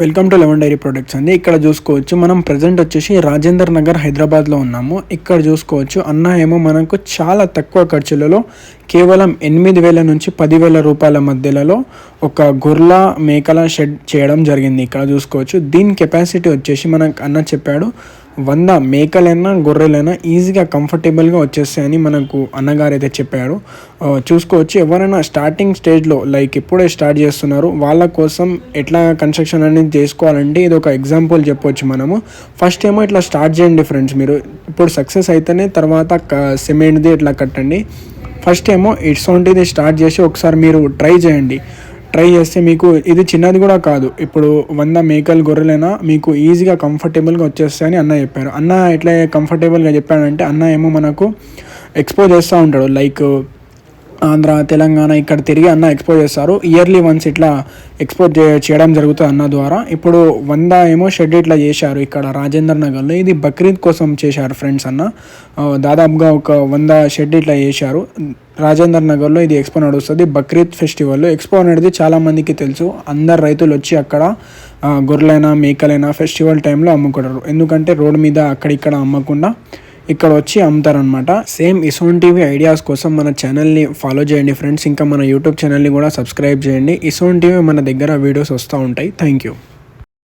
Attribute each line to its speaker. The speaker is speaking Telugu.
Speaker 1: Welcome to eleven dairy products అండి. ఇక్కడ చూసుకోవచ్చు మనం ప్రజెంట్ వచ్చేసి రాజేందర్ నగర్ హైదరాబాద్లో ఉన్నాము. ఇక్కడ చూసుకోవచ్చు అన్న ఏమో మనకు చాలా తక్కువ ఖర్చులలో కేవలం ఎనిమిది వేల నుంచి పదివేల రూపాయల మధ్యలో ఒక గొర్రెల మేకల షెడ్ చేయడం జరిగింది. ఇక్కడ చూసుకోవచ్చు. దీని కెపాసిటీ వచ్చేసి మనకు అన్న చెప్పాడు. వంద మేకలైనా గొర్రెలైనా ఈజీగా కంఫర్టబుల్గా వచ్చేస్తాయని మనకు అన్నగారు అయితే చెప్పారు చూసుకోవచ్చు. ఎవరైనా స్టార్టింగ్ స్టేజ్లో లైక్ ఇప్పుడే స్టార్ట్ చేస్తున్నారు. వాళ్ళ కోసం ఎట్లా కన్స్ట్రక్షన్ అనేది చేసుకోవాలంటే ఇది ఒక ఎగ్జాంపుల్ చెప్పొచ్చు మనము. ఫస్ట్ ఏమో ఇట్లా స్టార్ట్ చేయండి ఫ్రెండ్స్ మీరు. ఇప్పుడు సక్సెస్ అయితేనే తర్వాత సిమెంట్ది ఇట్లా కట్టండి. ఫస్ట్ ఏమో ఇటువంటిది స్టార్ట్ చేసి ఒకసారి మీరు ట్రై చేయండి. ట్రై చేస్తే మీకు ఇది చిన్నది కూడా కాదు. ఇప్పుడు వంద మేకలు గొర్రెలైనా మీకు ఈజీగా కంఫర్టబుల్గా వచ్చేస్తాయని అన్న చెప్పారు. అన్న ఎట్లా కంఫర్టబుల్గా చెప్పాడంటే అన్న ఏమో మనకు ఎక్స్పోజ్ చేస్తూ ఉంటాడు. లైక్ ఆంధ్ర తెలంగాణ ఇక్కడ తిరిగి అన్న ఎక్స్పోజ్ చేస్తారు. ఇయర్లీ వన్స్ ఇట్లా ఎక్స్పోర్ట్ చేయడం జరుగుతుంది అన్న ద్వారా. ఇప్పుడు వంద ఏమో షెడ్ ఇట్లా చేశారు ఇక్కడ రాజేంద్ర నగర్లో. ఇది బక్రీద్ కోసం చేశారు ఫ్రెండ్స్ అన్న. దాదాపుగా ఒక వంద షెడ్ ఇట్లా చేశారు. రాజేందర్ నగర్లో ఇది ఎక్స్పో నడుస్తుంది. బక్రీద్ ఫెస్టివల్ ఎక్స్పో అనేది చాలామందికి తెలుసు. అందరు రైతులు వచ్చి అక్కడ గొర్రెలైనా మేకలైనా ఫెస్టివల్ టైంలో అమ్ముకుంటారు. ఎందుకంటే రోడ్డు మీద అక్కడిక్కడ అమ్మకుండా ఇక్కడ వచ్చి అమ్ముతారనమాట సేమ్ ఇసోంటివి ఐడియాస్ కోసం మన ఛానల్ని ఫాలో చేయండి ఫ్రెండ్స్ ఇంకా మన యూట్యూబ్ ఛానల్ని కూడా సబ్స్క్రైబ్ చేయండి. ఇసోంటివి మన దగ్గర వీడియోస్ వస్తూ ఉంటాయి. Thank you